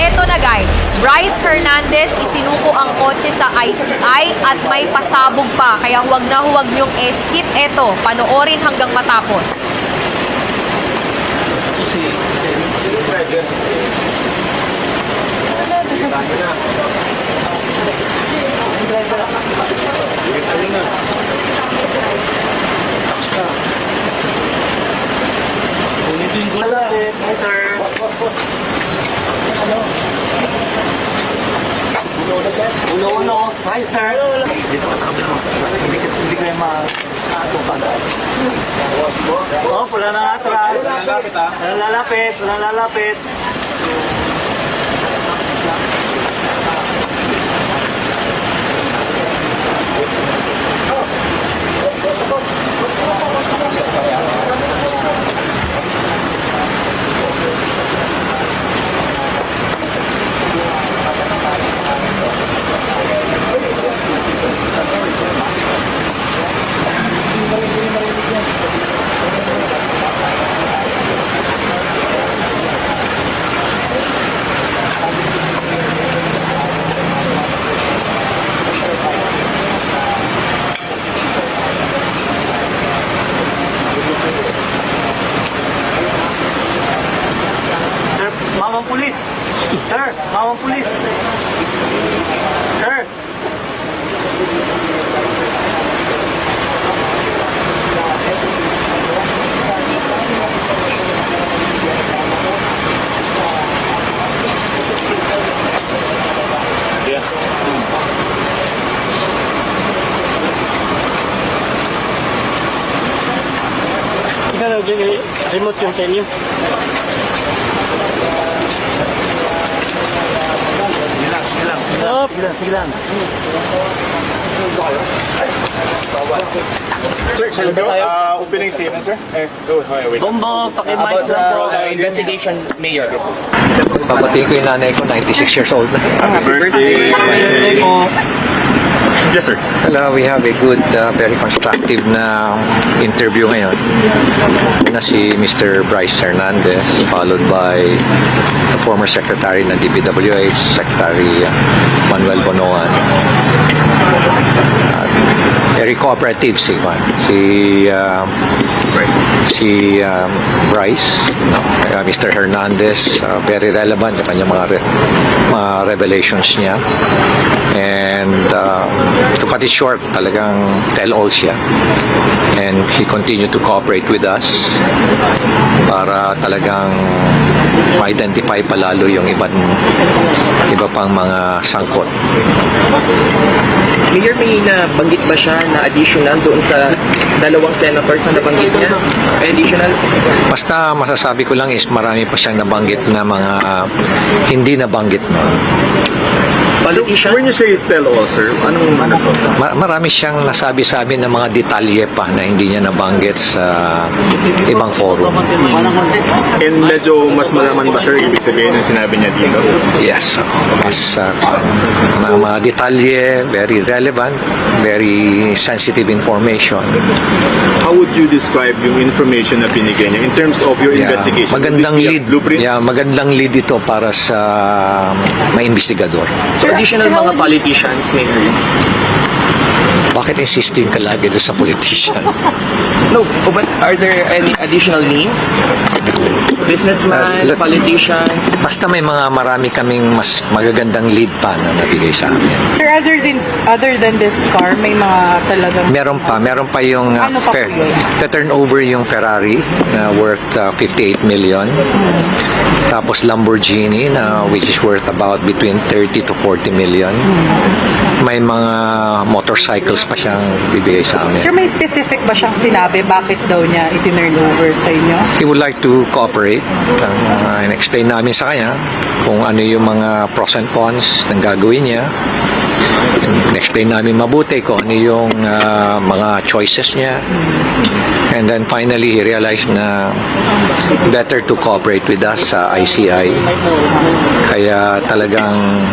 Eto na guys, Bryce Hernandez isinuko ang kotse sa ICI at may pasabog pa. Kaya huwag na huwag niyong skip Eto, panoorin hanggang matapos. Uno-uno, hi sir. Dito ka sa kabila mo. Hindi, hindi kayo ma-tupan. Oh, wala nang atras. Wala lalapit, wala lalapit. Sir, mamang pulis. Sir, pulis. Sir. Ikaw lagi remote yung sa inyo. Sige lang, sige lang. Stop. Sige lang, sige lang. Sir, we go? Uh, opening statement, sir. Eh, go. Okay, wait. Bombo, pakimic About lang po. the investigation, Mayor. Babatiin ko yung nanay ko, 96 years old na. Happy birthday. Yes, sir. Hello, we have a good, uh, very constructive na interview ngayon na si Mr. Bryce Hernandez followed by the former secretary ng DPWH, Secretary uh, Manuel Bonoan. At very cooperative si Juan. Si um, si um, Bryce, no? Kaya Mr. Hernandez, uh, very relevant yung mga, re- mga revelations niya. And uh, to cut it short, talagang tell-all siya. And he continued to cooperate with us para talagang ma-identify palalo yung ibang iba pang mga sangkot. Mayor, may nabanggit ba siya na additional doon sa dalawang senators na nabanggit niya? Additional? Basta masasabi ko lang is marami pa siyang nabanggit na mga uh, hindi nabanggit noon. Politicians? When you say tell all, sir, anong ano to? Ma- marami siyang nasabi sa amin ng mga detalye pa na hindi niya nabanggit sa ibang forum. And medyo mas malaman ba, sir, ibig sabihin ng sinabi niya dito? Yes, so, mas uh, mga, mga detalye, very relevant, very sensitive information. How would you describe yung information na binigay niya in terms of your Yeah, investigation? magandang lead. Blueprint? Yeah, magandang lead ito para sa may investigador. So additional mga politicians, Mayor? Bakit insisting ka lagi doon sa politician? No, but are there any additional names? Businessman, Uh, politicians? Basta may mga marami kaming mas magagandang lead pa na nabigay sa amin. Sir, other than other than this car, may mga talagang Meron pa, meron pa yung uh, Ano pa fer- yun? turn over yung Ferrari na worth uh, 58 million. Tapos Lamborghini na which is worth about between 30 to 40 million. May mga motorcycles pa siyang bibigay sa amin. Sir, may specific ba siyang sinabi bakit daw niya itinurn over sa inyo? He would like to cooperate uh, and explain namin sa kanya kung ano yung mga pros and cons ng gagawin niya. And explain namin mabuti kung ano yung uh, mga choices niya. And then finally, he realized na better to cooperate with us sa ICI. Kaya talagang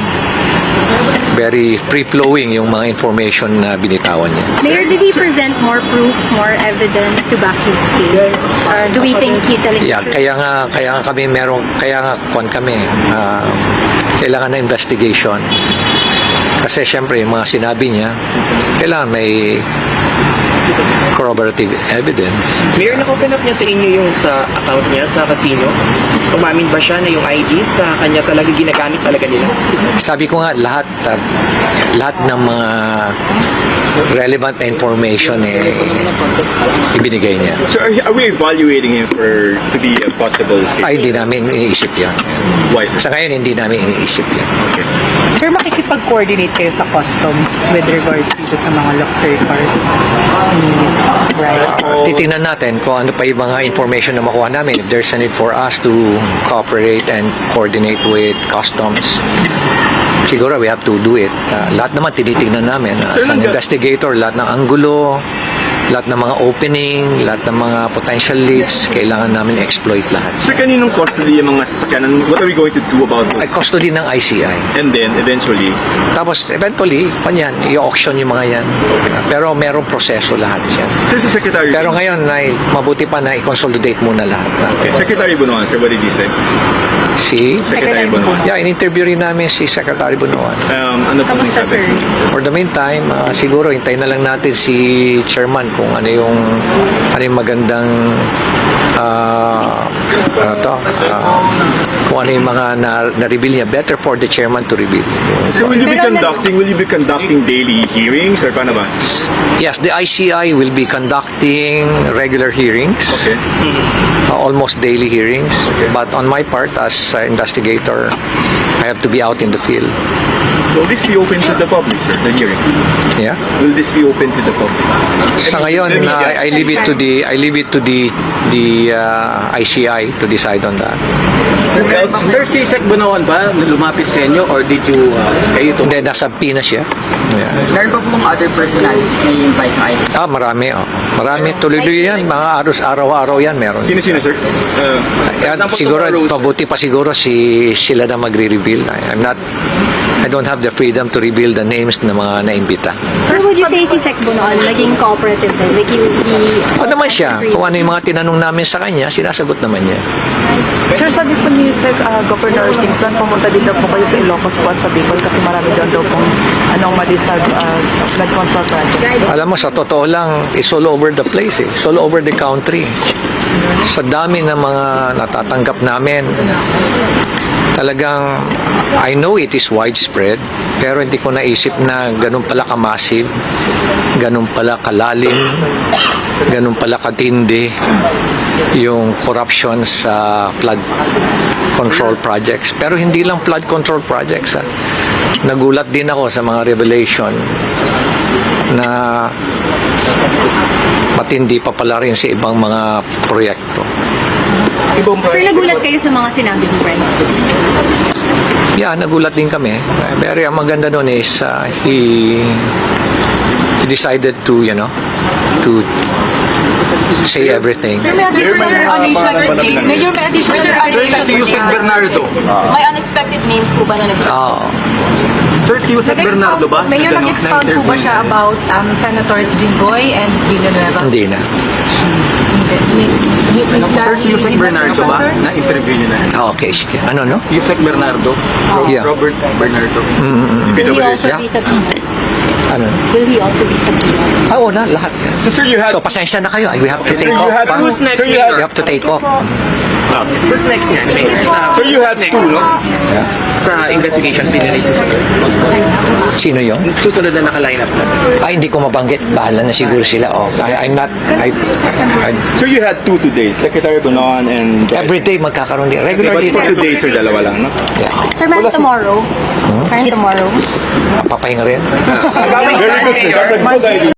very free-flowing yung mga information na binitawan niya. Mayor, did he present more proof, more evidence to back his case? Or do we think he's telling Yeah, the truth? kaya nga kaya nga kami merong kaya nga kwan kami ah, kailangan na investigation. Kasi syempre, yung mga sinabi niya, kailangan may corroborative evidence. Mayor, na-open up niya sa inyo yung sa account niya sa casino? Umamin ba siya na yung ID sa kanya talaga ginagamit talaga nila? Sabi ko nga, lahat, uh, lahat ng mga relevant na information eh, ibinigay niya. So are, are we evaluating him for to be a possible state? Ay, hindi namin iniisip yan. Why? Sa ngayon, hindi namin iniisip yan. Sir, makikipag-coordinate kayo sa customs with regards dito sa mga luxury cars ni Bryce? Titingnan natin kung ano pa yung mga information na makuha namin. If there's a need for us to cooperate and coordinate with customs, siguro we have to do it. Uh, lahat naman tinitingnan namin. As an investigator, lahat ng anggulo, lahat ng mga opening, lahat ng mga potential leads, kailangan namin exploit lahat. Sir, kaninong custody yung mga sasakyan? And what are we going to do about Ay, those? custody ng ICI. And then, eventually, Tapos, eventually, kanyan, i-auction yung mga yan. Pero merong proseso lahat yan. Sir, si Secretary... Pero ngayon, ay, mabuti pa na i-consolidate muna lahat. Okay, Secretary Bunuan, sir, what did he say? Si Secretary Bunuan. Yeah, in-interview rin namin si Secretary Bunuan. Um, ano po Kamusta, sir? For the meantime, ah, siguro hintayin na lang natin si Chairman kung ano yung ano yung magandang ah ano to, ah, kung ano yung mga na, na-reveal niya. Better for the Chairman to reveal. So will you be conducting, will you be conducting daily hearings or paano ba? Yes, the ICI will be conducting regular hearings. Okay. uh, almost daily hearings. But on my part, as uh, investigator, I have to be out in the field. Will this be open to the public, sir, the hearing? Yeah. Will this be open to the public? Sa ngayon, uh. I leave it to the I leave it to the the uh, ICI to decide on that. Sir, si Sec Bunawan ba lumapit sa inyo or did you, uh, kayo ito? Hindi, nasa Pinas siya. Yeah. Meron pa pong other personalities na invite kayo? Ah, marami. Oh. Marami. Tuloy-tuloy yan. Mga aros, araw-araw yan meron. Sino-sino, sir? Uh, Yan, siguro, pabuti pa siguro si sila na magre-reveal. I'm not, I don't have the freedom to reveal the names ng mga naimbita. Sir, would you say si Sec Bonoan naging cooperative din? Like, he, he O naman siya, kung ano yung mga tinanong namin sa kanya, sinasagot naman niya. Sir, sabi po ni Sir uh, Governor Simpson, pumunta din daw po kayo sa Ilocos po at sa Bicol kasi marami daw daw pong anomaly sa uh, flood control projects. Alam mo, sa totoo lang, it's all over the place eh. It's all over the country. Sa dami ng mga natatanggap namin, talagang, I know it is widespread, pero hindi ko naisip na ganun pala ka-massive, ganun pala kalalim, ganun pala katindi yung corruption sa flood control projects. Pero hindi lang flood control projects. ah. Nagulat din ako sa mga revelation na matindi pa pala rin sa ibang mga proyekto. Sir, nagulat kayo sa mga sinabi ni Bryce? Yeah, nagulat din kami. Pero ang maganda doon is uh, he, he decided to, you know, to say everything. Sir, may additional allegation Mayor, may additional allegation Si Yusek Bernardo. May unexpected names po ba na nagsasabi? Oo. Sir, si Yusek Bernardo ba? Mayor, Na- nag-expound po ba siya about um, Senators Jinggoy and Villanueva? hindi na. Sir, si Yusek Bernardo ba? Na-interview niyo na. Ah, Okay, sige. Ano, no? Yusek Bernardo? Ro- Yeah. Robert Bernardo. Will he also Yeah. be subpoenaed? Ano? Will he also be subpoenaed? Ah, oo na, lahat so, sir, you had... So, pasensya na kayo. We have to take off. had... pa. Who's next, Sir, you had... We have to take off. Who's next nga? Mayor? Sir, you had two, no? Yeah. Sa investigation, sino na yung susunod? Sino yon? Susunod na naka-line up na. Ay, hindi ko mabanggit. Bahala na siguro sila. Oh, I, I'm not... I, I, Sir, you had two today, Secretary Bunuan and... every day magkakaroon din. Okay, Regular but for today, sir, dalawa lang, no? Yeah. Sir, meron tomorrow? Meron tomorrow? Papahinga rin. Very good, sir. That's a good idea.